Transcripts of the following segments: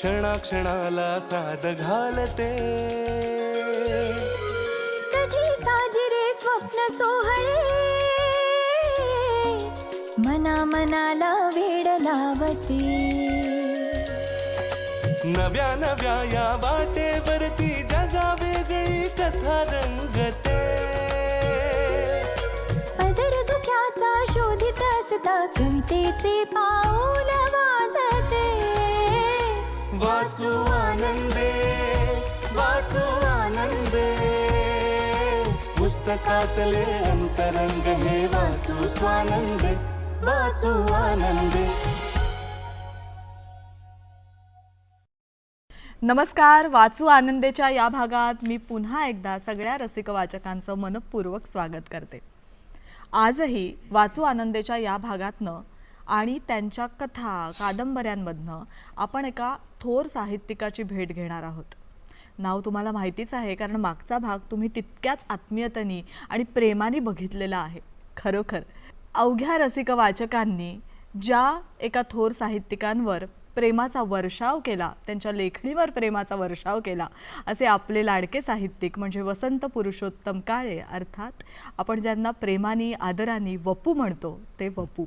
क्षणाक्षणाला साद घालते. कधी साजिरे स्वप्न सोहळे. मना मनाला वेड लावते. नव्या नव्या या वाटेवरती जगा वेगळी कथा रंगते. शोधित असता कवितेचे पाऊल वाजते. वाचू आनंदे वाचू आनंदे. पुस्तकातले अंतरंग हे वाचू स्वानंदे वाचू आनंदे. नमस्कार वाचू आनंदेच्या या भागात मी पुन्हा एकदा सगळ्या रसिक वाचकांचं मनपूर्वक स्वागत करते. आजही वाचू आनंदेच्या या भागातनं आणि त्यांच्या कथा कादंबऱ्यांमधनं आपण एका थोर साहित्यिकाची भेट घेणार आहोत. नाव तुम्हाला माहितीच आहे कारण मागचा भाग तुम्ही तितक्याच आत्मीयतेने आणि प्रेमाने बघितलेला आहे. खरोखर अवघ्या रसिक वाचकांनी ज्या एका थोर साहित्यिकांवर प्रेमाचा वर्षाव केला त्यांच्या लेखणीवर प्रेमाचा वर्षाव केला असे आपले लाडके साहित्यिक म्हणजे वसंत पुरुषोत्तम काळे अर्थात आपण ज्यांना प्रेमाने आदराने वपू म्हणतो ते वपू.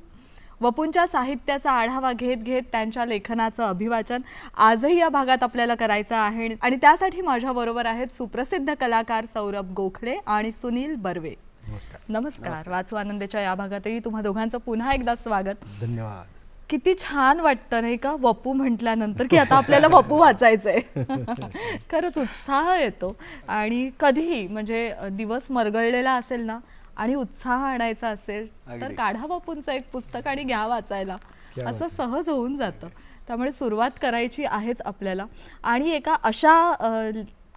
वपूंच्या साहित्याचा आढावा घेत घेत त्यांच्या लेखनाचं अभिवाचन आजही या भागात आपल्याला करायचं आहे. आणि त्यासाठी माझ्याबरोबर आहेत सुप्रसिद्ध कलाकार सौरभ गोखले आणि सुनील बर्वे. नमस्कार. वाचू आनंदाच्या या भागातही तुम्हा दोघांचं पुन्हा एकदा स्वागत. धन्यवाद. किती छान वाटतं नाही का? वपू म्हटल्यानंतर की आता आपल्याला वपू वाचायचंय. खरंच उत्साह येतो. आणि कधीही म्हणजे दिवस मरगळलेला असेल ना आणि उत्साह आणायचा असेल तर. काढा वपूंचं एक पुस्तक आणि घ्या वाचायला. असं सहज होऊन जातं. त्यामुळे सुरुवात करायची आहेच आपल्याला. आणि एका अशा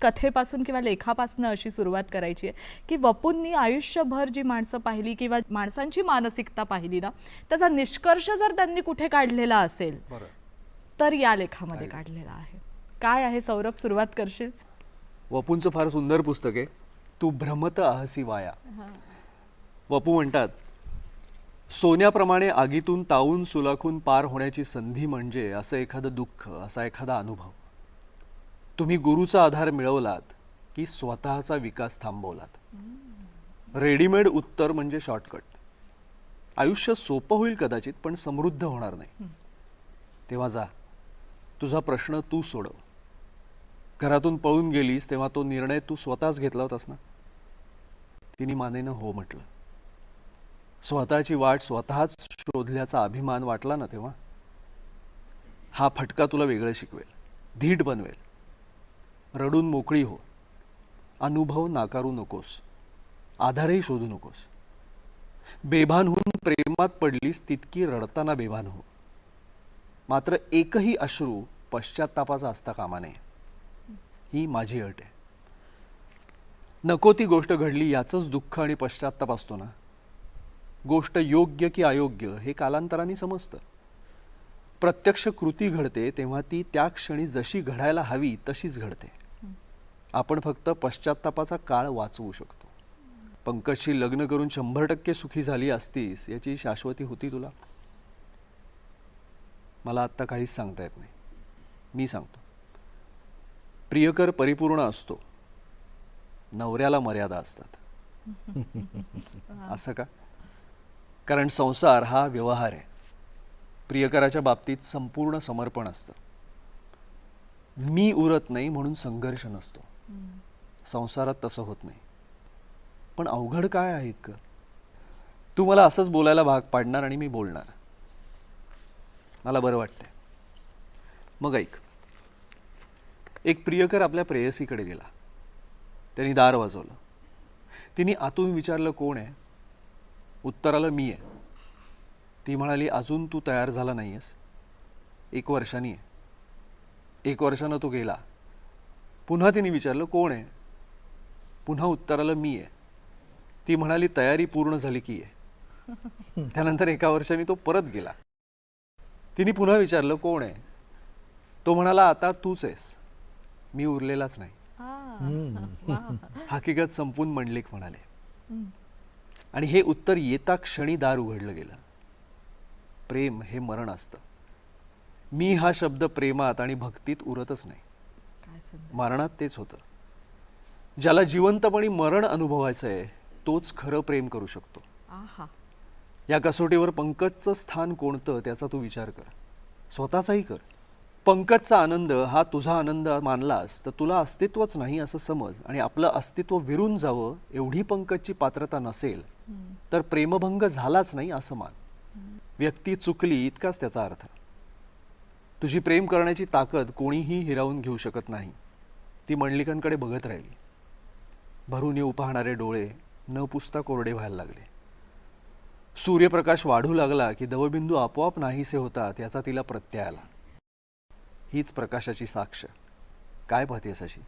कथेपासून किंवा लेखापासून अशी सुरुवात करायची आहे की वपूंनी आयुष्यभर जी माणसं पाहिली किंवा माणसांची मानसिकता पाहिली ना त्याचा निष्कर्ष जर त्यांनी कुठे काढलेला असेल तर या लेखामध्ये काढलेला आहे. काय आहे सौरभ सुरुवात करशील? वपूंचं फार सुंदर पुस्तक आहे. तू भ्रमत आहसी वाया. वपू म्हणतात सोन्याप्रमाणे आगीतून तावून सुलाखून पार होण्याची संधी म्हणजे असं एखादं दुःख असा एखादा अनुभव. तुम्ही गुरुचा आधार मिळवलात की स्वतःचा विकास थांबवलात. रेडीमेड उत्तर म्हणजे शॉर्टकट. आयुष्य सोपं होईल कदाचित पण समृद्ध होणार नाही. तेव्हा जा. तुझा प्रश्न तू सोडव. घरातून पळून गेलीस तेव्हा तो निर्णय तू स्वतःच घेतला होतास ना? तिने मानेनं हो म्हटलं. स्वतःची वाट स्वतःच शोधल्याचा अभिमान वाटला ना तेव्हा? हा फटका तुला वेगळं शिकवेल धीट बनवेल. रडून मोकळी हो. अनुभव नाकारू नकोस. आधारही शोधू नकोस. बेभान होऊन प्रेमात पडलीस तितकी रडताना बेभान हो. मात्र एकही अश्रू पश्चात्तापाचा असता कामा नये. ही माझी अट आहे. नको ती गोष्ट घडली याचंच दुःख आणि पश्चात्ताप असतो ना? गोष्ट योग्य की अयोग्य हे कालांतराने समजतं. प्रत्यक्ष कृती घडते तेव्हा ती त्या क्षणी जशी घडायला हवी तशीच घडते. आपण फक्त पश्चात्तापाचा काळ वाचवू शकतो. पंकजशी लग्न करून शंभर टक्के सुखी झाली असतीस याची शाश्वती होती तुला? मला आत्ता काहीच सांगता येत नाही. मी सांगतो. प्रियकर परिपूर्ण असतो. नवऱ्याला मर्यादा असतात. असं का? कारण संसार हा व्यवहार आहे. प्रियकराच्या बाबतीत संपूर्ण समर्पण असतं. मी उरत नाही म्हणून संघर्ष नसतो. संसारात तसं होत नाही. पण अवघड काय आहे इतकं? तू मला असंच बोलायला भाग पाडणार आणि मी बोलणार. मला बरं वाटतंय. मग ऐक. एक प्रियकर आपल्या प्रेयसीकडे गेला. त्यांनी दार वाजवलं. तिने आतून विचारलं कोण आहे? उत्तर आलं मी आहे. ती म्हणाली अजून तू तयार झाला नाही आहेस एक वर्षानी आहे. एक वर्षानं तो गेला. पुन्हा तिने विचारलं कोण आहे? पुन्हा उत्तर आलं मी आहे. ती म्हणाली तयारी पूर्ण झाली की आहे. त्यानंतर एका वर्षाने तो परत गेला. तिने पुन्हा विचारलं कोण आहे? तो म्हणाला आता तूच आहेस. मी उरलेलाच नाही. हकीकत संपून मंडलिक म्हणाले. आणि हे उत्तर येता क्षणी दार उघडलं गेलं. प्रेम हे मरण असतं. मी हा शब्द प्रेमात आणि भक्तीत उरतच नाही. मरणात तेच होतं. ज्याला जिवंतपणी मरण अनुभवायचं आहे तोच खरं प्रेम करू शकतो. या कसोटीवर पंकजचं स्थान कोणतं त्याचा तू विचार कर. स्वतःचाही कर. पंकजचा आनंद हा तुझा आनंद मानलास तर तुला अस्तित्वच नाही असं समज आणि आपलं अस्तित्व विरून जावं एवढी पंकजची पात्रता नसेल तर प्रेमभंग झालाच नाही असं मान. व्यक्ती चुकली इतकाच त्याचा अर्थ. तुझी प्रेम करण्याची ताकद कोणीही हिरावून घेऊ शकत नाही. ती मंडलिकांकडे बघत राहिली. भरून येऊ पाहणारे डोळे न पुसता कोरडे व्हायला लागले. सूर्यप्रकाश वाढू लागला की दवबिंदू आपोआप नाहीसे होतात याचा तिला प्रत्यय आला. हीच प्रकाशाची साक्ष. काय पाहतेस अशी?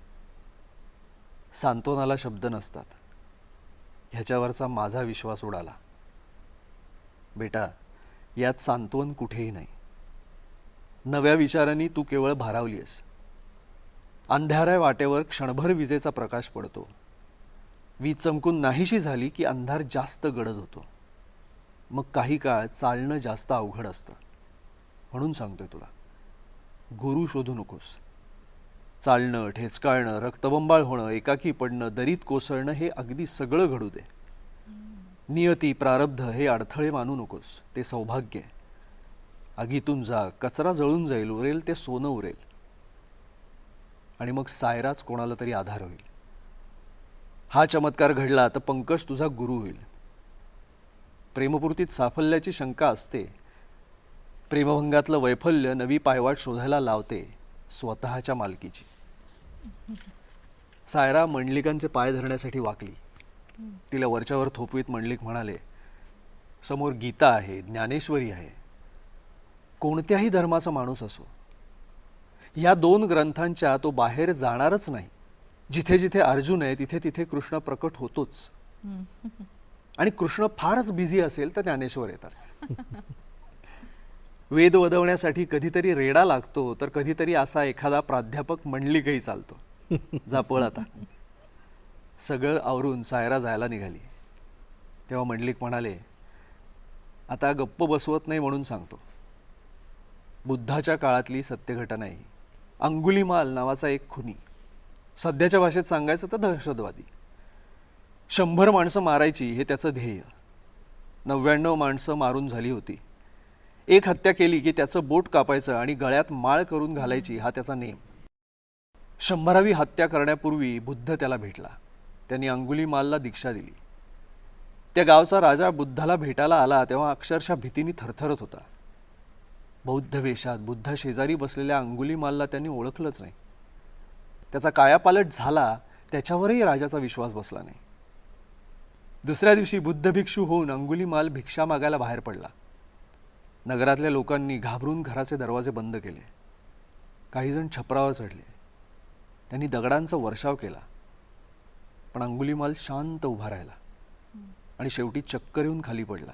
सांत्वनाला शब्द नसतात. ह्याच्यावरचा माझा विश्वास उडाला. बेटा यात सांत्वन कुठेही नाही. नव्या विचारांनी तू केवळ भारावलीस अंधाऱ्या वाटेवर क्षणभर विजेचा प्रकाश पडतो. वीज चमकून नाहीशी झाली की अंधार जास्त गडद होतो. मग काही काळ चालणं जास्त अवघड असतं. म्हणून सांगतोय तुला. गुरु शोधू नकोस. चालणं ठेचकाळणं रक्तबंबाळ होणं एकाकी पडणं दरीत कोसळणं हे अगदी सगळं घडू दे. नियती प्रारब्ध हे अडथळे मानू नकोस. ते सौभाग्य आहे. आगीतून जा कचरा जळून जाईल उरेल ते सोनं उरेल. आणि मग सायराच कोणाला तरी आधार होईल. हा चमत्कार घडला तर पंकज तुझा गुरु होईल. प्रेमपूर्तीत साफल्याची शंका असते प्रेमभंगातलं वैफल्य नवी पायवाट शोधायला लावते स्वतःच्या मालकीची. सायरा मंडलिकांचे पाय धरण्यासाठी वाकली. तिला वरच्यावर थोपवीत मंडलिक म्हणाले समोर गीता आहे ज्ञानेश्वरी आहे. कोणत्याही धर्माचा माणूस असो. या दोन ग्रंथांच्या तो बाहेर जाणारच नाही. जिथे जिथे अर्जुन आहे तिथे तिथे कृष्ण प्रकट होतोच. आणि कृष्ण फारच बिझी असेल तर ज्ञानेश्वर येतात. वेद वदवण्यासाठी कधीतरी रेडा लागतो तर कधीतरी असा एखादा प्राध्यापक मंडलिकही चालतो झापळ आता. सगळं आवरून सायरा जायला निघाली. तेव्हा मंडलिक म्हणाले आता गप्प बसवत नाही म्हणून सांगतो. बुद्धाच्या काळातली सत्यघटना आहे ही. अंगुलीमाल नावाचा एक खुनी. सध्याच्या भाषेत सांगायचं तर दहशतवादी. शंभर माणसं मारायची हे त्याचं ध्येय. नव्याण्णव माणसं मारून झाली होती. एक हत्या केली की त्याचं बोट कापायचं आणि गळ्यात माळ करून घालायची हा त्याचा नेम. शंभरावी हत्या करण्यापूर्वी बुद्ध त्याला भेटला. त्यांनी अंगुलीमालला दीक्षा दिली. त्या गावचा राजा बुद्धाला भेटायला आला तेव्हा अक्षरशः भीतीने थरथरत होता. बौद्ध वेशात बुद्धा शेजारी बसलेल्या अंगुलीमालला त्यांनी ओळखलंच नाही. त्याचा कायापालट झाला त्याच्यावरही राजाचा विश्वास बसला नाही. दुसऱ्या दिवशी बुद्ध भिक्षू होऊन अंगुलीमाल भिक्षा मागायला बाहेर पडला. नगरातल्या लोकांनी घाबरून घराचे दरवाजे बंद केले. काहीजण छपरावर चढले. त्यांनी दगडांचा वर्षाव केला. पण अंगुलीमाल शांत उभा राहिला आणि शेवटी चक्कर येऊन खाली पडला.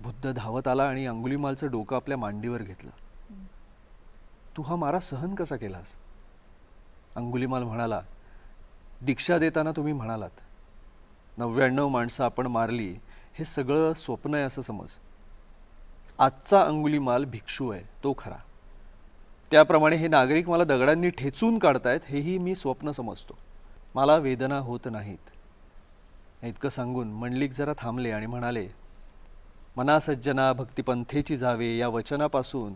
बुद्ध धावत आला आणि अंगुलीमालचं डोकं आपल्या मांडीवर घेतलं. तू हा मारा सहन कसा केलास? अंगुलीमाल म्हणाला दीक्षा देताना तुम्ही म्हणालात नव्याण्णव माणसं आपण मारली हे सगळं स्वप्न आहे असं समज. आजचा अंगुलीमाल भिक्षू आहे तो खरा. त्याप्रमाणे हे नागरिक मला दगडांनी ठेचून काढतायत हेही मी स्वप्न समजतो. मला वेदना होत नाहीत. इतकं सांगून मंडलिक जरा थांबले आणि म्हणाले मना सज्जना भक्तिपंथेची जावे या वचनापासून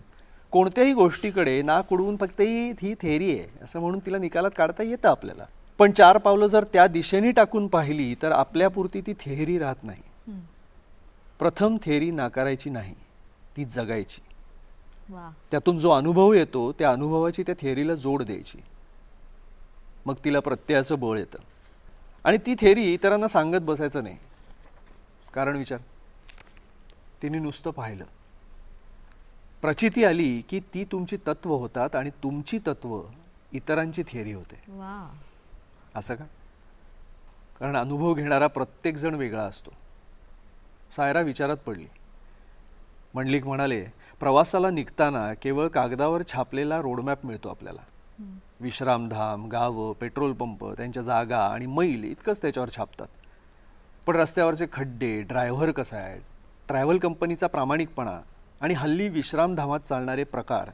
कोणत्याही गोष्टीकडे नाक उडवून फक्त ही ही थेरी आहे असं म्हणून तिला निकालात काढता येतं आपल्याला. पण चार पावलं जर त्या दिशेने टाकून पाहिली तर आपल्यापुरती ती थेरी राहत नाही. प्रथम थेरी नाकारायची नाही. ती जगायची. त्यातून जो अनुभव येतो त्या अनुभवाची त्या थेअरीला जोड द्यायची. मग तिला प्रत्ययाचं बळ येतं. आणि ती थेअरी इतरांना सांगत बसायचं नाही. कारण विचार. तिने नुसतं पाहिलं. प्रचिती आली की ती तुमची तत्व होतात आणि तुमची तत्व इतरांची थेअरी होते. असं का? कारण अनुभव घेणारा प्रत्येकजण वेगळा असतो. सायरा विचारात पडली. मंडलिक म्हणाले प्रवासाला निघताना केवळ कागदावर छापलेला रोडमॅप मिळतो आपल्याला. विश्रामधाम गावं पेट्रोल पंप त्यांच्या जागा आणि मैल इतकंच त्याच्यावर छापतात. पण रस्त्यावरचे खड्डे ड्रायव्हर कसा आहे? ट्रॅव्हल कंपनीचा प्रामाणिकपणा आणि हल्ली विश्रामधामात चालणारे प्रकार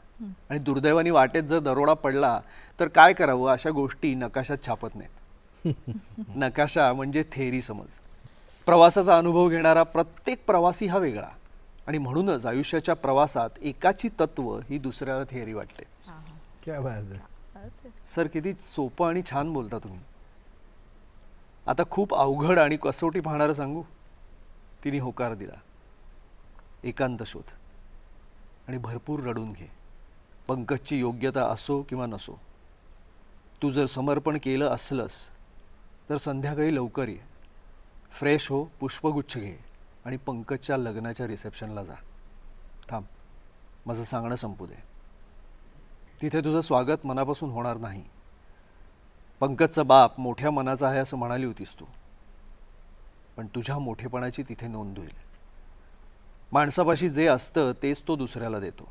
आणि दुर्दैवाने वाटेत जर दरोडा पडला तर काय करावं अशा गोष्टी नकाशात छापत नाहीत. नकाशा म्हणजे थेरी समज. प्रवासाचा अनुभव घेणारा प्रत्येक प्रवासी हा वेगळा. आणि म्हणूनच आयुष्याच्या प्रवासात एकाची तत्व ही दुसऱ्याला थेअरी वाटते. क्या बात है. सर किती सोपं आणि छान बोलता तुम्ही. आता खूप अवघड आणि कसोटी पाहणारं सांगू. तिने होकार दिला. एकांत शोध. आणि भरपूर रडून घे. पंकजची योग्यता असो किंवा नसो. तू जर समर्पण केलं असलंस तर संध्याकाळी लवकर ये. फ्रेश हो पुष्पगुच्छ घे. आणि पंकजच्या लग्नाच्या रिसेप्शनला जा. थांब. माझं सांगणं संपू दे. तिथे तुझं स्वागत मनापासून होणार नाही. पंकजचा बाप मोठ्या मनाचा आहे असं म्हणाली होतीस तू. पण तुझ्या मोठेपणाची तिथे नोंद होईल. माणसापाशी जे असतं तेच तो दुसऱ्याला देतो.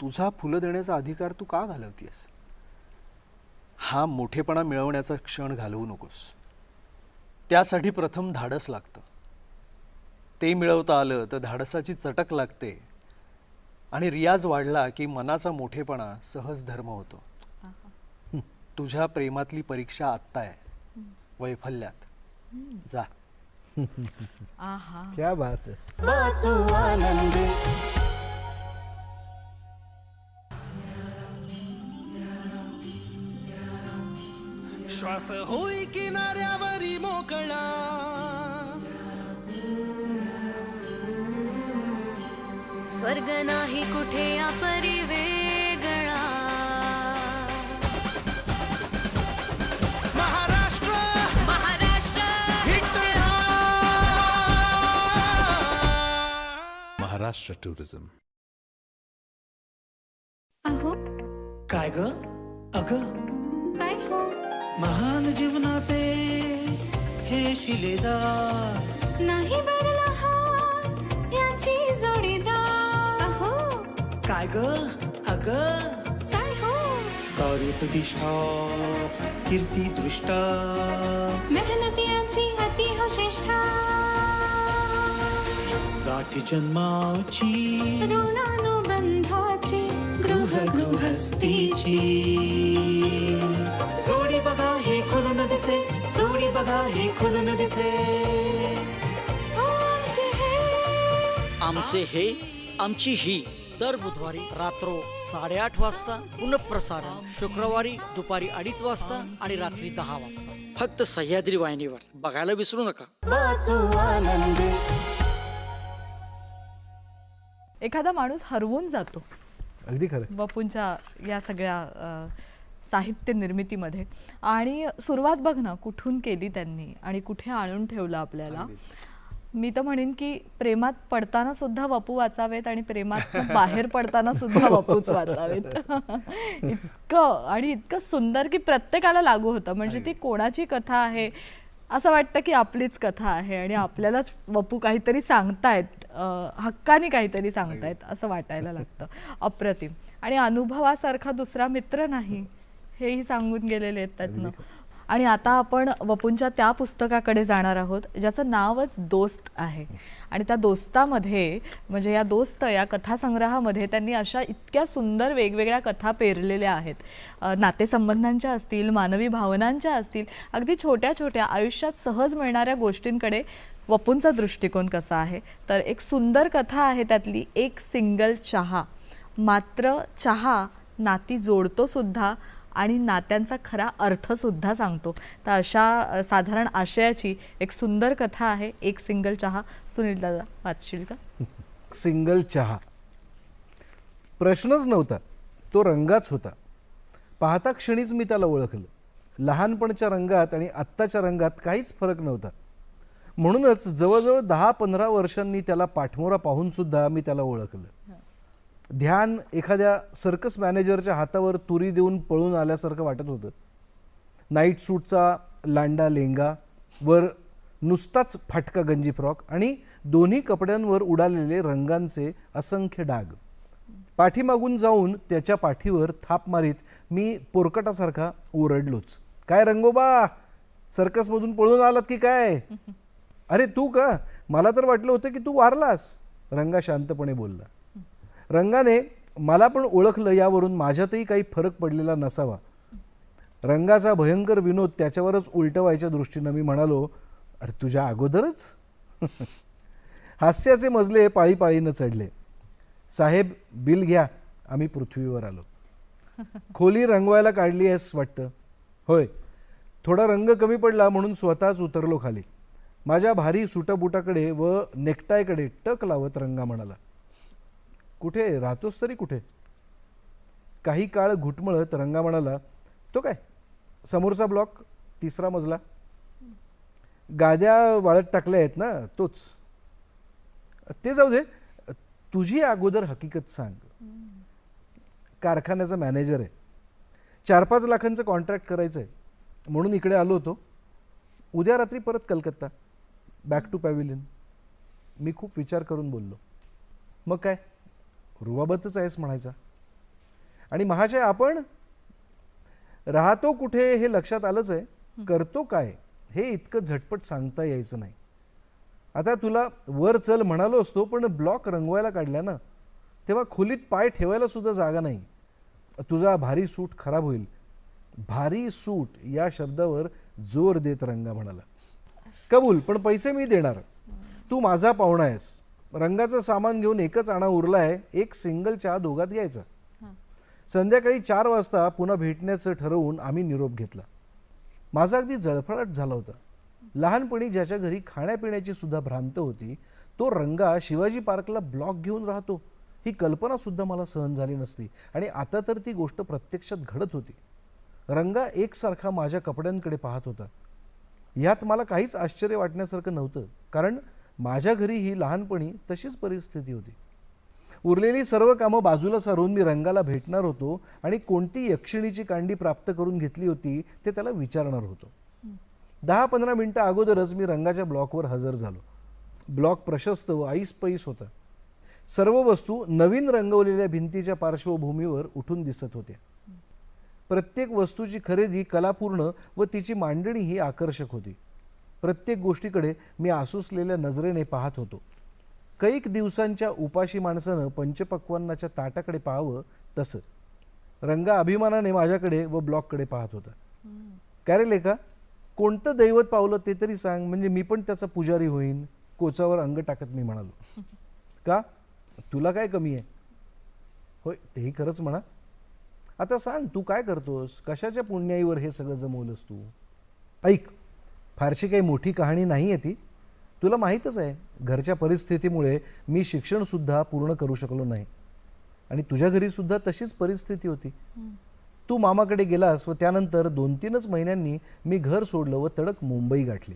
तुझा फुलं देण्याचा अधिकार तू का घालवतीयस? हा मोठेपणा मिळवण्याचा क्षण घालवू नकोस. त्यासाठी प्रथम धाडस लागतं. ते मिळवता आलं तर धाडसाची चटक लागते. आणि रियाज वाढला की मनाचा मोठेपणा सहज धर्म होतो. तुझ्या प्रेमातली परीक्षा आत्ता आहे. वैफल्यात. जा. आहा. क्या बात है. श्वास होई किनाऱ्यावरी स्वर्ग नाही कुठे अपरी वेगळा महाराष्ट्र! महाराष्ट्र! Tourism. अहो. काय ग? अग? काय हो? महान जीवनाचे हे शिलेदार. नाही बरला काय ग अग. काय हो? कार्यप्रतिष्ठा कीर्ती दृष्टा मेहनती याची अति हो श्रेष्ठा. गाठी जन्माची ऋणानुबंधाची गृह गृहस्थीची जोडी बघा हे खुलून दिसे जोडी बघा हे खुलून दिसे हे. आमचे हे आमची ही. दर बुधवारी रात्र साडेआठ वाजता पुनঃप्रसारण शुक्रवारी दुपारी अडीच वाजता आणि रात्री दहा वाजता. फक्त सह्याद्री वाहिनीवर. बघायला विसरू नका. एखादा माणूस हरवून जातो. अगदी खरं. वपूंच्या या सगळ्या अ, साहित्य निर्मितीमध्ये. आणि सुरुवात बघ ना कुठून केली त्यांनी आणि कुठे आणून ठेवलं आपल्याला. मी तर म्हणेन की प्रेमात पडताना सुद्धा वपू वाचावेत आणि प्रेमात बाहेर पडताना सुद्धा वपूच वाचावेत. इतकं आणि इतकं सुंदर की प्रत्येकाला लागू होतं. म्हणजे ती कोणाची कथा आहे? असं वाटतं की आपलीच कथा आहे आणि आपल्यालाच वपू काहीतरी सांगतायत. हक्काने काहीतरी सांगतायत असं वाटायला लागतं. अप्रतिम. आणि अनुभवासारखा दुसरा मित्र नाही. हेही सांगून गेलेले आहेत त्यातनं. आणि आता आपण वपूंच्या त्या पुस्तकाकडे जाणार आहोत ज्याचं नावच दोस्त आहे. आणि त्या दोस्तामध्ये म्हणजे या दोस्त या कथासंग्रहामध्ये त्यांनी अशा इतक्या सुंदर वेगवेगळ्या कथा पेरलेल्या आहेत. नातेसंबंधांच्या असतील मानवी भावनांच्या असतील अगदी छोट्या छोट्या आयुष्यात सहज मिळणाऱ्या गोष्टींकडे वपूंचा दृष्टिकोन कसा आहे? तर एक सुंदर कथा आहे त्यातली एक सिंगल चहा. मात्र चहा नाती जोडतो सुद्धा आणि नात्यांचा खरा अर्थ सुद्धा सांगतो. तर अशा साधारण आशयाची एक सुंदर कथा आहे एक सिंगल चहा. सुनील दादा वाचशील का? सिंगल चहा. प्रश्नच नव्हता. तो रंगाच होता. पाहता क्षणीच मी त्याला ओळखलं. लहानपणच्या रंगात आणि आत्ताच्या रंगात काहीच फरक नव्हता. म्हणूनच जवळजवळ दहा पंधरा वर्षांनी त्याला पाठमोरा पाहून सुद्धा मी त्याला ओळखलं. ध्यान एखाद्या सर्कस मॅनेजरच्या हातावर तुरी देऊन पळून आल्यासारखं वाटत होतं. नाईट सूटचा लांडा लेंगा वर नुसताच फाटका गंजी फ्रॉक आणि दोन्ही कपड्यांवर उडालेले रंगांचे असंख्य डाग. पाठीमागून जाऊन त्याच्या पाठीवर थाप मारीत मी पोरकटासारखा ओरडलोच. काय रंगोबा? सर्कसमधून पळून आलात की काय? अरे तू का? मला तर वाटलं होतं की तू वारलास. रंगा शांतपणे बोलला. रंगाने मला पण ओळखलं यावरून माझ्यातही काही फरक पडलेला नसावा. रंगाचा भयंकर विनोद त्याच्यावरच उलटवायच्या दृष्टीनं मी म्हणालो अरे तुझ्या अगोदरच? हास्याचे मजले पाळीपाळीनं चढले. साहेब बिल घ्या आम्ही पृथ्वीवर आलो. खोली रंगवायला काढली आहेस वाटतं? होय. थोडा रंग कमी पडला म्हणून स्वतःच उतरलो खाली. माझ्या भारी सुटाबुटाकडे व नेकटायकडे टक लावत रंगा म्हणाला. कुठे राहतोस तरी कुठे? काही काळ घुटमळत रंगा म्हणाला तो काय? समोरचा ब्लॉक? तिसरा मजला? गाद्या वाळत टाकल्या आहेत ना तोच. ते जाऊ दे तुझी अगोदर हकीकत सांग. कारखान्याचा मॅनेजर आहे. चार पाच लाखांचं कॉन्ट्रॅक्ट करायचं आहे म्हणून इकडे आलो होतो. उद्या रात्री परत कलकत्ता. Back to pavilion. मी खूप विचार करून बोललो. मग काय? रुबाबतच आहेस म्हणायचा. आणि महाशय आपण राहतो कुठे हे लक्षात आलंच आहे. करतो काय? हे इतकं झटपट सांगता यायचं नाही. आता तुला वर चल म्हणालो असतो पण ब्लॉक रंगवायला काढल्या ना तेव्हा खोलीत पाय ठेवायला सुद्धा जागा नाही. तुझा भारी सूट खराब होईल. भारी सूट या शब्दावर जोर देत रंगा म्हणाला. कबूल पण पैसे मी देणार. तू माझा पाहुणा आहेस. रंगाचं सामान घेऊन एकच आणा उरला आहे एक सिंगल चहा दोघात घ्यायचा. संध्याकाळी चार वाजता पुन्हा भेटण्याचं ठरवून आम्ही निरोप घेतला. माझा अगदी जळफळाट झाला होता. लहानपणी ज्याच्या घरी खाण्यापिण्याची सुद्धा भ्रांत होती तो रंगा शिवाजी पार्कला ब्लॉक घेऊन राहतो. ही कल्पना सुद्धा मला सहन झाली नसती आणि आता तर ती गोष्ट प्रत्यक्षात घडत होती. रंगा एकसारखा माझ्या कपड्यांकडे पाहत होता. यात मला काहीच आश्चर्य वाटण्यासारखं नव्हतं कारण माझ्या घरी ही लहानपणी तशीच परिस्थिती होती. उरलेली सर्व कामं बाजूला सारून मी रंगाला भेटणार होतो आणि कोणती यक्षिणीची कांडी प्राप्त करून घेतली होती ते त्याला विचारणार होतो. दहा पंधरा मिनटं अगोदरच मी रंगाच्या ब्लॉकवर हजर झालो. ब्लॉक प्रशस्त व ऐसपैस होता. सर्व वस्तू नवीन रंगवलेल्या भिंतीच्या पार्श्वभूमीवर उठून दिसत होत्या. प्रत्येक वस्तूची खरेदी कलापूर्ण व तिची मांडणी ही आकर्षक होती. प्रत्येक गोष्टीकडे मी आसुसलेल्या नजरेने पाहत होतो. कैक दिवसांच्या उपाशी माणसानं पंचपक्वांनाच्या ताटाकडे पाहावं तसं. रंगा अभिमानाने माझ्याकडे व ब्लॉककडे पाहत होता. काय रे लेखा? कोणतं दैवत पावलं ते तरी सांग म्हणजे मी पण त्याचा पुजारी होईन कोचावर अंग टाकत मी म्हणालो. का? तुला काय कमी आहे? होय तेही खरंच म्हणा. आता सांग तू काय करतोस? कशाच्या पुण्याईवर हे सगळं जमवलंस तू? ऐक फारशी काही मोठी कहाणी नाही आहे ती. तुला माहीतच आहे घरच्या परिस्थितीमुळे मी शिक्षणसुद्धा पूर्ण करू शकलो नाही. आणि तुझ्या घरीसुद्धा तशीच परिस्थिती होती. तू मामाकडे गेलास व त्यानंतर दोन तीनच महिन्यांनी मी घर सोडलं व तडक मुंबई गाठली.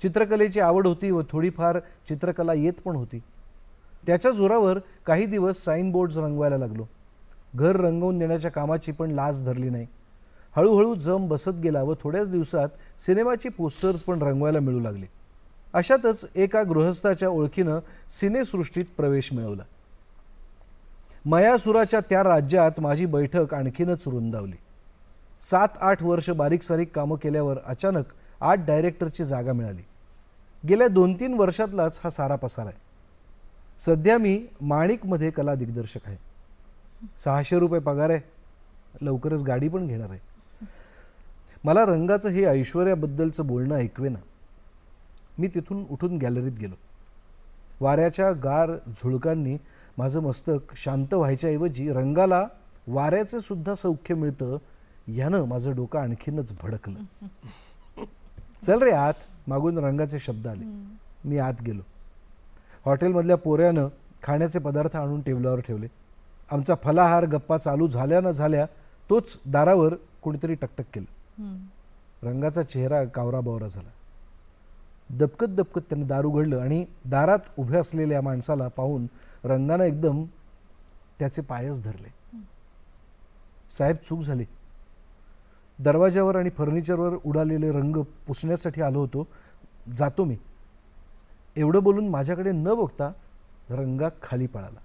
चित्रकलेची आवड होती व थोडीफार चित्रकला येत पण होती. त्याच्या जोरावर काही दिवस साईन बोर्ड्स रंगवायला लागलो. घर रंगवून देण्याच्या कामाची पण लाज धरली नाही. हळूहळू जम बसत गेला व थोड्याच दिवसात सिनेमाची पोस्टर्स पण रंगवायला मिळू लागले. अशातच एका गृहस्थाच्या ओळखीनं सिनेसृष्टीत प्रवेश मिळवला. मयासुराच्या त्या राज्यात माझी बैठक आणखीनच रुंदावली. सात आठ वर्ष बारीक सारीक कामं केल्यावर अचानक आठ डायरेक्टरची जागा मिळाली. गेल्या दोन तीन वर्षातलाच हा सारा पसार आहे. सध्या मी माणिकमध्ये कला दिग्दर्शक आहे. सहाशे रुपये पगार आहे. लवकरच गाडी पण घेणार आहे. मला रंगाचं हे ऐश्वर्याबद्दलचं बोलणं ऐकवेना. मी तिथून उठून गॅलरीत गेलो. वाऱ्याच्या गार झुळकांनी माझं मस्तक शांत व्हायच्याऐवजी रंगाला वाऱ्याचं सुद्धा सौख्य मिळतं ह्यानं माझं डोकं आणखीनच भडकलं. चल रे आत मागून रंगाचे शब्द आले. मी आत गेलो. हॉटेलमधल्या पोऱ्यानं खाण्याचे पदार्थ आणून टेबलावर ठेवले. आमचा फलाहार गप्पा चालू झाल्या न झाल्या तोच दारावर कोणीतरी टकटक केलं. रंगाचा चेहरा कावरा बावरा झाला. दबकत दबकत त्याने दार उघडलं आणि दारात उभ्या असलेल्या माणसाला पाहून रंगानं एकदम त्याचे पायच धरले. साहेब चूक झाली. दरवाजावर आणि फर्निचरवर उडालेले रंग पुसण्यासाठी आलो होतो. जातो मी. एवढं बोलून माझ्याकडे न बघता रंगा खाली पळाला.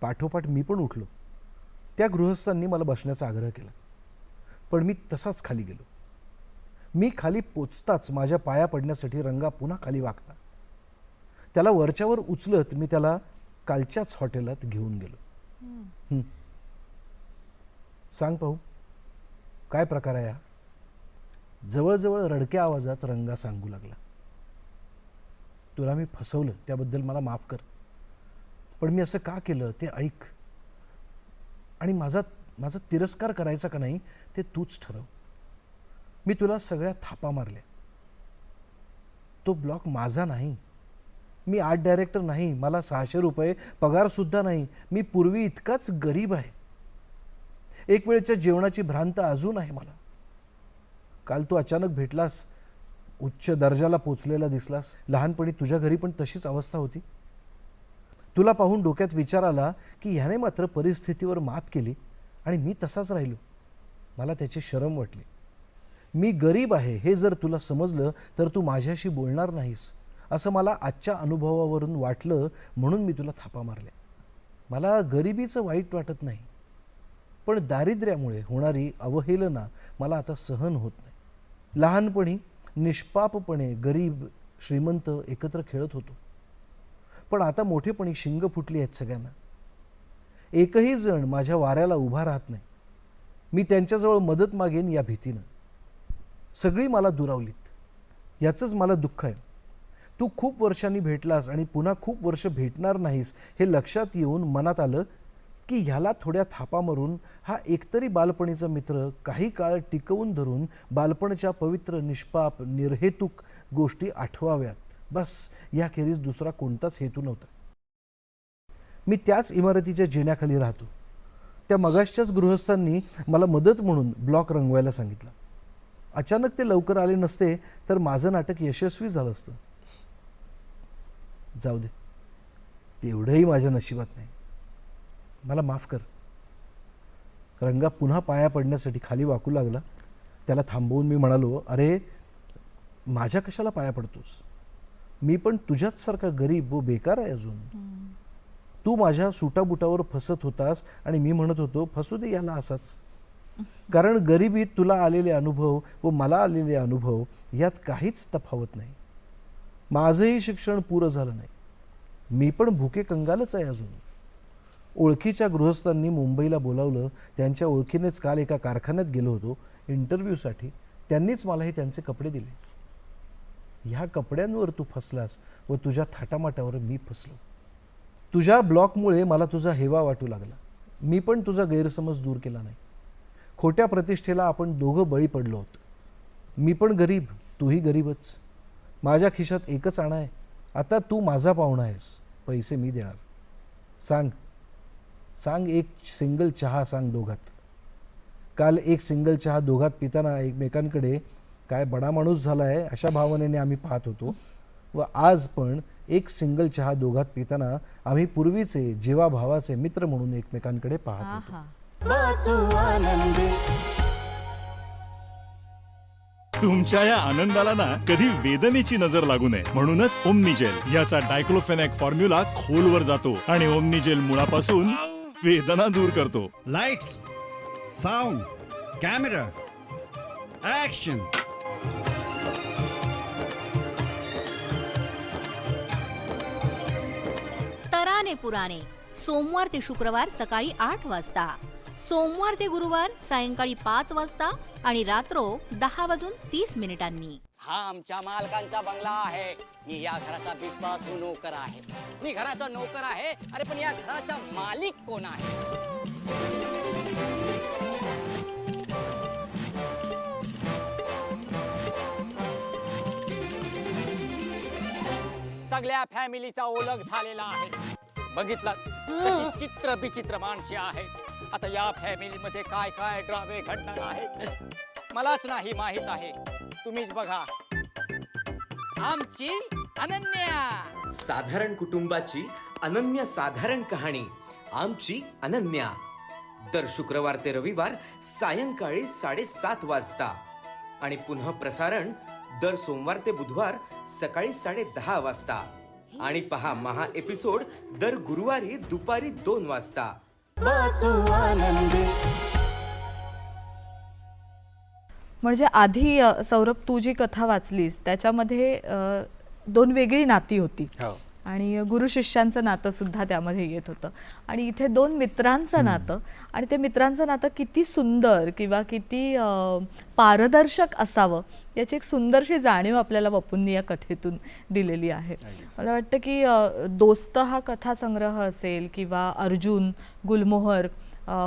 पाठोपाठ मी पण उठलो. त्या गृहस्थांनी मला बसण्याचा आग्रह केला. पण मी तसाच खाली गेलो. मी खाली पोचताच माझ्या पाया पडण्यासाठी रंगा पुन्हा खाली वागला त्याला वरच्यावर उचलत मी त्याला कालच्याच हॉटेलात घेऊन गेलो. सांग पाहू काय प्रकार आहे हा? जवळजवळ रडक्या आवाजात रंगा सांगू लागला. तुला मी फसवलं त्याबद्दल मला माफ कर. पण मी असं का केलं ते ऐक. आणि माझा माझा तिरस्कार करायचा का नाही ते तूच ठरव. मी तुला सगळ्या थापा मारल्या. तो ब्लॉक माझा नाही. मी आर्ट डायरेक्टर नाही मला सहाशे रुपये पगारसुद्धा नाही. मी पूर्वी इतकाच गरीब आहे. एक वेळच्या जेवणाची भ्रांत अजून आहे मला. काल तू अचानक भेटलास उच्च दर्जाला पोचलेला दिसलास. लहानपणी तुझ्या घरी पण तशीच अवस्था होती. तुला पाहून डोक्यात विचार आला की ह्याने मात्र परिस्थितीवर मात केली. आणि मी तसाच राहिलो. मला त्याची शरम वाटली. मी गरीब आहे हे जर तुला समजलं तर तू माझ्याशी बोलणार नाहीस असं मला आजच्या अनुभवावरून वाटलं म्हणून मी तुला थापा मारल्या. मला गरिबीचं वाईट वाटत नाही. पण दारिद्र्यामुळे होणारी अवहेलना मला आता सहन होत नाही. लहानपणी निष्पापपणे गरीब श्रीमंत एकत्र खेळत होतो. पण आता मोठेपणी शिंग फुटली आहेत सगळ्यांना. एकही जण माझ्या वाऱ्याला उभा राहत नाही. मी त्यांच्याजवळ मदत मागेन या भीतीनं. सगळी मला दुरावलीत. याचंच मला दुःख आहे. तू खूप वर्षांनी भेटलास आणि पुन्हा खूप वर्ष भेटणार नाहीस हे लक्षात येऊन मनात आलं की ह्याला थोड्या थापा मारून हा एकतरी बालपणीचा मित्र काही काळ टिकवून धरून बालपणच्या पवित्र निष्पाप निर्हेतुक गोष्टी आठवाव्यात. बस याखेरीज दुसरा कोणताच हेतू नव्हता. मी त्याच इमारतीच्या जिन्याखाली राहतो. त्या मगाशच्याच गृहस्थांनी मला मदत म्हणून ब्लॉक रंगवायला सांगितलं. अचानक ते लवकर आले नसते तर माझं नाटक यशस्वी झालं असतं. जाऊ दे. तेवढंही माझ्या नशिबात नाही. मला माफ कर. रंगा पुन्हा पाया पडण्यासाठी खाली वाकू लागला. त्याला थांबवून मी म्हणालो अरे माझ्या कशाला पाया पडतोस? मी पण तुझ्याच सारखा गरीब व बेकार आहे अजून. तू माझ्या सुटाबुटावर फसत होतास आणि मी म्हणत होतो फसू दे याला असाच. कारण गरिबीत तुला आलेले अनुभव व मला आलेले अनुभव यात काहीच तफावत नाही. माझंही शिक्षण पुरं झालं नाही. मी पण भुके कंगालच आहे अजून. ओळखीच्या गृहस्थांनी मुंबईला बोलावलं त्यांच्या ओळखीनेच काल एका कारखान्यात गेलो होतो इंटरव्ह्यूसाठी. त्यांनीच मला हे त्यांचे कपडे दिले. ह्या कपड्यांवर तू फसलास व तुझ्या थाटामाटावर मी फसलो. तुझ्या ब्लॉकमुळे मला तुझा हेवा वाटू लागला. मी पण तुझा गैरसमज दूर केला नाही. खोट्या प्रतिष्ठेला आपण दोघं बळी पडलो आहोत मी पण गरीब तूही गरीबच. माझ्या खिशात एकच आणा आहे. आता तू माझा पाहुणा आहेस. पैसे मी देणार. सांग. सांग एक सिंगल चहा सांग दोघात. काल एक सिंगल चहा दोघात पिताना एकमेकांकडे काय बडा माणूस झाला आहे अशा भावनेने आम्ही पाहत होतो. व आज पण एक सिंगल चहा दोघात पिताना आम्ही पूर्वीचे जेवा भावाचे मित्र म्हणून एकमेकांकडे पाहत होतो. तुमच्या या आनंदाला ना कधी वेदनेची नजर लागू नये. म्हणूनच ओमनीजेल याचा डायक्लोफेनॅक फॉर्म्युला खोलवर जातो आणि ओमनीजेल मुळापासून वेदना दूर करतो. Lights, sound, camera, action. तराने पुराणे. सोमवार ते शुक्रवार सकाळी आठ वाजता. सोमवार ते गुरुवार सायंकाळी पाच वाजता आणि रात्रो दहा वाजून तीस मिनिटांनी. हा आमच्या मालकांचा बंगला आहे. मी या घराचा विश्वासू नोकर आहे. मी घराचा नोकर आहे. अरे पण या घराचा मालिक कोण आहे? सगळ्या फॅमिलीचा ओळख झालेला आहे. बघितलं कशी चित्र विचित्र माणसे आहेत. आता या फॅमिलीमध्ये काय काय ड्रामे घडणार आहेत? मलाच नाही माहीत आहे. तुम्हीच बघा. आमची अनन्या. साधारण कुटुंबाची अनन्य साधारण कहाणी. आमची अनन्या. दर शुक्रवार ते रविवार सायंकाळी साडेसात वाजता. आणि पुन्हा प्रसारण दर सोमवार ते बुधवार सकाळी साडे दहा वाजता. आणि पहा महा एपिसोड दर गुरुवारी दुपारी दोन वाजता. वाचू आनंदी. म्हणजे आधी अ, सौरभ तू जी कथा वाचलीस त्याच्यामध्ये अ, दोन वेगळी नाती होती. हो. आणि गुरु शिष्यांचं नातं सुद्धा त्यामध्ये येत होतं. आणि इथे दोन मित्रांचं नातं आणि ते मित्रांचं नातं किती सुंदर किंवा किती पारदर्शक असावं याची एक सुंदरशी जाणीव आपल्याला वपूंनी या कथेतून दिलेली आहे. मला वाटतं की दोस्त हा कथासंग्रह असेल किंवा अर्जुन गुलमोहर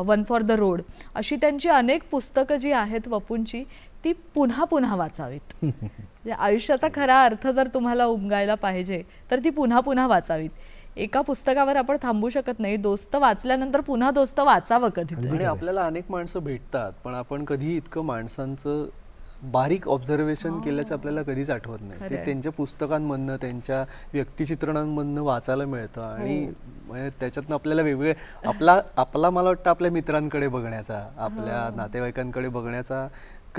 वन फॉर द रोड अशी त्यांची अनेक पुस्तकं जी आहेत वपूंची ती पुन्हा पुन्हा वाचावीत. म्हणजे आयुष्याचा खरा अर्थ जर तुम्हाला उमगायला पाहिजे तर ती पुन्हा पुन्हा वाचावीत. एका पुस्तकावर आपण थांबू शकत नाही. दोस्त वाचल्यानंतर पुन्हा दोस्त वाचावं कधी आणि आपल्याला अनेक माणसं भेटतात पण आपण कधी इतकं माणसांचं बारीक ऑब्झर्वेशन केल्याचं आपल्याला कधीच आठवत नाही. ते. त्यांच्या पुस्तकांमधनं त्यांच्या व्यक्तिचित्रणांमधनं वाचायला मिळतं आणि म्हणजे त्याच्यातनं आपल्याला वेगवेगळे आपला आपला मला वाटतं आपल्या मित्रांकडे बघण्याचा आपल्या नातेवाईकांकडे बघण्याचा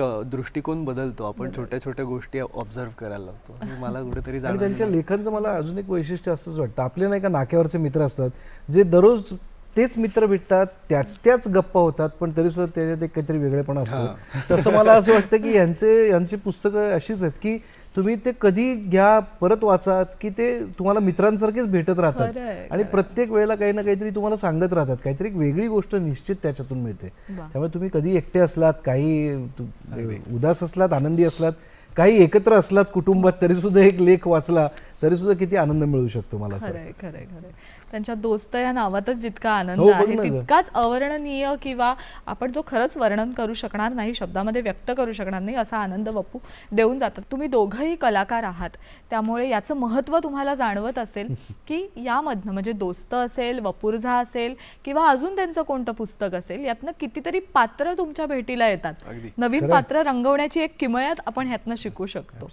दृष्टिकोन बदलतो. आपण छोट्या छोट्या गोष्टी ऑब्झर्व करायला लागतो. आणि मला कुठेतरी आणि. त्यांच्या लेखांचं मला अजून एक वैशिष्ट्य असंच वाटतं. आपले नाही का नाक्यावरचे मित्र असतात जे दररोज तेच मित्र भेटतात त्याच त्याच गप्पा होतात पण तरी सुद्धा त्याच्यात एक काहीतरी वेगळेपणा असतो. तसं मला असं वाटतं की यांचे यांची पुस्तकं अशीच आहेत की तुम्ही ते कधी घ्या परत वाचात की ते तुम्हाला मित्रांसारखेच भेटत राहतात. आणि प्रत्येक वेळेला काही ना काहीतरी तुम्हाला सांगत राहतात. काहीतरी एक वेगळी गोष्ट निश्चित त्याच्यातून मिळते. त्यामुळे तुम्ही कधी एकटे असलात काही उदास असलात आनंदी असलात काही एकत्र असलात कुटुंबात तरी सुद्धा एक लेख वाचला तरी सुद्धा किती आनंद मिळू शकतो मला असं खरंय खरंय खरंय त्यांच्या दोस्त या नावातच जितका आनंद हो, आहे. तितकाच अवर्णनीय किंवा आपण जो खरंच वर्णन करू शकणार नाही शब्दामध्ये व्यक्त करू शकणार नाही असा आनंद बापू देऊन जातात. तुम्ही दोघंही कलाकार आहात. त्यामुळे याचं महत्त्व तुम्हाला जाणवत असेल की यामधनं म्हणजे दोस्त असेल वपुर्झा असेल किंवा अजून त्यांचं कोणतं पुस्तक असेल यातनं कितीतरी पात्र तुमच्या भेटीला येतात. नवीन पात्र रंगवण्याची एक किमयात आपण ह्यातनं शिकू शकतो.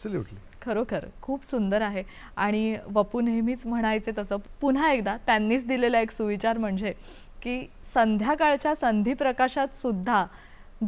खरोखर खूप सुंदर आहे. आणि वपू नेहमीच म्हणायचे तसं पुन्हा एकदा त्यांनीच दिलेला एक सुविचार म्हणजे की संध्याकाळच्या संधी प्रकाशात सुद्धा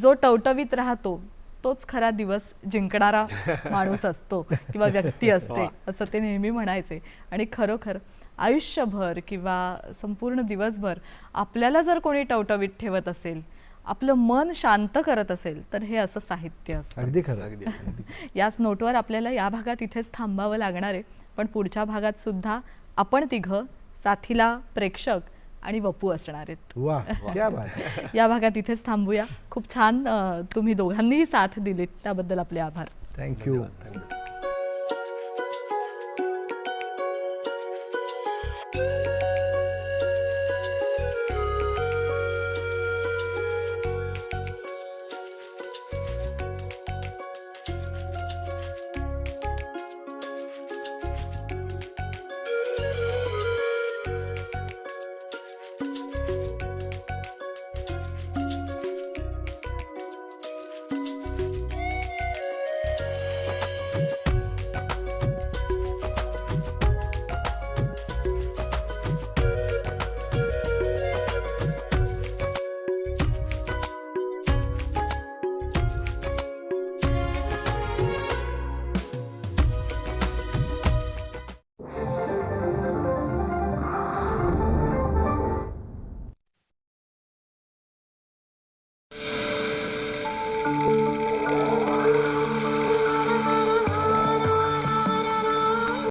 जो टवटवीत राहतो तोच खरा दिवस जिंकणारा माणूस असतो किंवा व्यक्ती असते असं ते नेहमी म्हणायचे. आणि खरोखर आयुष्यभर किंवा संपूर्ण दिवसभर आपल्याला जर कोणी टवटवीत ठेवत असेल आपलं मन शांत करत असेल तर हे असं साहित्य असतं. अगदी खरं. अगदी. याच नोटवर आपल्याला या भागात इथेच थांबावं लागणार आहे पण पुढच्या भागात सुद्धा आपण तिघं साथीला प्रेक्षक आणि वपू असणार आहेत. वा क्या बात या भागात इथेच थांबूया. खूप छान तुम्ही दोघांनीही साथ दिलीत. त्याबद्दल आपले आभार. थँक्यू